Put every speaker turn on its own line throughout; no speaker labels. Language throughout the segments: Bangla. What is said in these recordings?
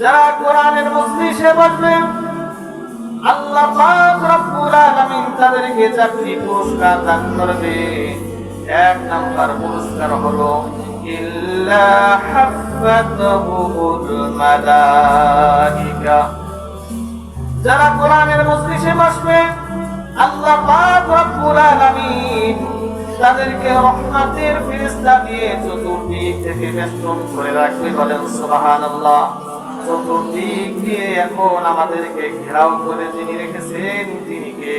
যারা কোরআনের মজলিসে বসবে, আল্লাহ পাক রব্বুল আলামিন তাদেরকে চারটি পুরস্কার দান করবে। এক নাম্বার পুরস্কার হলো, ইল্লা হাফাতহুল মালাইকা। যারা কোরআনের মজলিসে বসবে, আল্লাহ পাক রব্বুল আলামিন তাদেরকে রহমতের ফেরেশতা দিয়ে চতুর্দিক থেকে বেষ্টন করে রাখবে বলেন সুবহানাল্লাহ। চতুর্দিক দিয়ে এখন আমাদেরকে ঘেরাও করে যিনি রেখেছেন তিনি কে?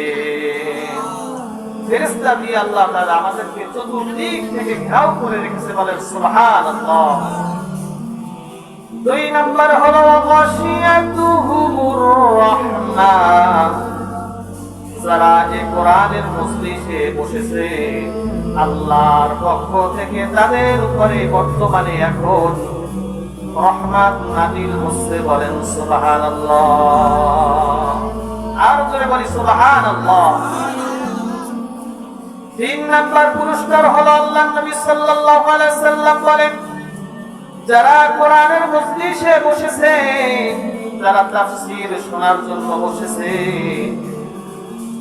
ফেরেশতা দিয়ে আল্লাহ তাআলা আমাদেরকে চতুর্দিক থেকে ঘেরাও করে রেখেছে বলেন সুবহানাল্লাহ। দুই নম্বর হলো ওয়াশিয়াতুহুমুর রাহমা। যারা এই কোরআনের মজলিসে বসেছে, আল্লাহর পক্ষ থেকে তাদের উপরে বর্তমানে এখন রহমাত নাজিল হচ্ছে বলেন সুবহানাল্লাহ। আর করে বলি সুবহানাল্লাহ। তিন নাম্বার পুরস্কার হলো আল্লাহ নবী সাল্লাল্লাহু আলাইহি সাল্লাম বলেন, যারা কোরআনের মজলিসে বসেছে, যারা তাফসীর শোনার জন্য বসেছে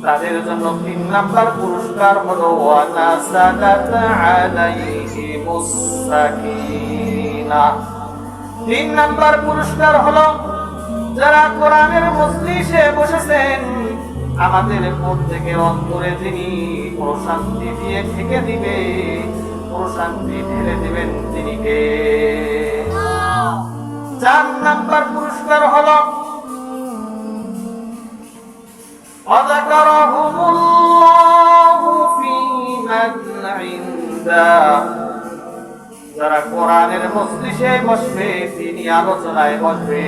তাদের জন্য তিন নাম্বার পুরস্কার হলো তিন নাম্বার পুরস্কার হলো, যারা কোরআনের মজলিসে বসেছেন, আমাদের প্রত্যেকে অন্তরে তিনি প্রশান্তি দিয়ে থেকে দিবে, প্রশান্তি ঢেলে দিবেন তিনি কে। চার নাম্বার পুরস্কার হলো وذكرهم الله في من عنده যারা কোরআনের মজলিসে বসবে তিনি আলোচনায় বসবে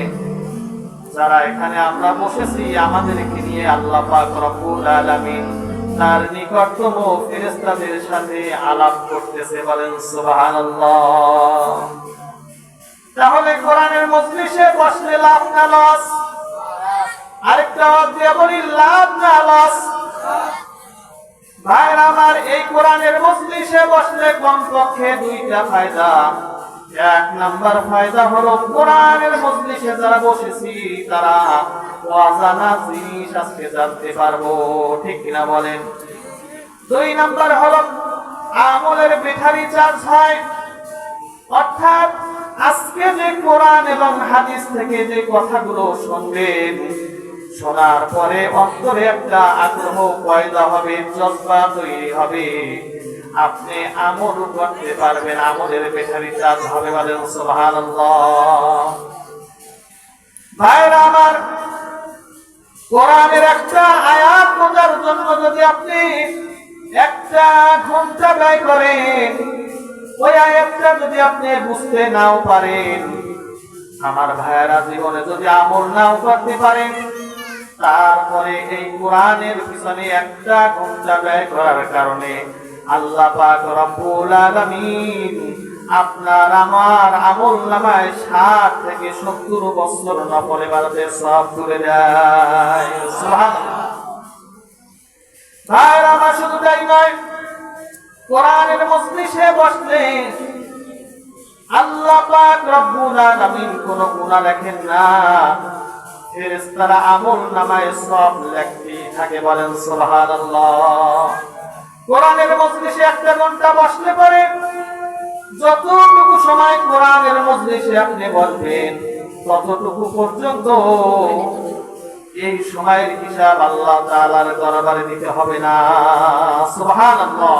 যারা এখানে আমরা বসেছি আমাদেরকে নিয়ে আল্লাহ পাক রব্বুল আলামিন তার নিকটতম ফেরেশতাদের সাথে আলাপ করতেছে বলেন সুবহানাল্লাহ তাহলে কোরআনের মজলিসে বসলে লাভ না লস আরেকটা আওয়াজ দিয়ে বলি, লাভ না লস ভাইরা আমার, এই কোরআনের মজলিসে বসলে কমপক্ষে দুইটা ফায়দা। এক নাম্বার ফায়দা হলো, কোরআনের মজলিসে যারা বসেছি, তারা অজানা জিনিস আজকে জানতে পারব। ঠিক কিনা বলেন? দুই নাম্বার হলো, আমলের বেঠারি চার্জ হয়। অর্থাৎ আজকে যে কোরআন এবং হাদিস থেকে যে কথাগুলো শুনবেন শোনার পরে অন্তরে একটা আগ্রহ পয়দা হবে, জজ্বা তৈরি হবে। আপনি আমল করতে পারবেন, আমলের বেঠারি চার্জ হবে বলেন, সুবহানাল্লাহ। ভাইরা আমার, কোরআনের একটা আয়াত বোঝার জন্য যদি আপনি একটা ঘণ্টা ব্যয় করেন, ওই আয়াতটা যদি আপনি বুঝতে নাও পারেন, আমার ভাইয়েরা জীবনে যদি আমল নাও করতে পারেন তারপরে এই কোরআনের পিছনে একটা ঘণ্টা ব্যয় করার কারণে আল্লাহ পাক রব্বুল আলামিন আপনার আমার আমল নামায় ষাট থেকে সত্তর বছর নফলে বাড়াতে সব তুলে দেয়। আমার শুধু তাই নয়, কোরআনের মজলিসে বসলে আল্লাহ পাক রব্বুল আলামিন কোন গুনাহ লেখেন না। ফেরেশতারা আমল নামায় সব লেখতে থাকে বলেন সুবহানাল্লাহ। কোরআনের মজলিসে একটা ঘণ্টা বসলে পরে যতটুকু সময় কোরআনের মজলিসে আপনি বসবেন, ততটুকু পর্যন্ত এই সময়ের হিসাব আল্লাহ তাআলার দরবারে দিতে হবে না। সুবহানাল্লাহ।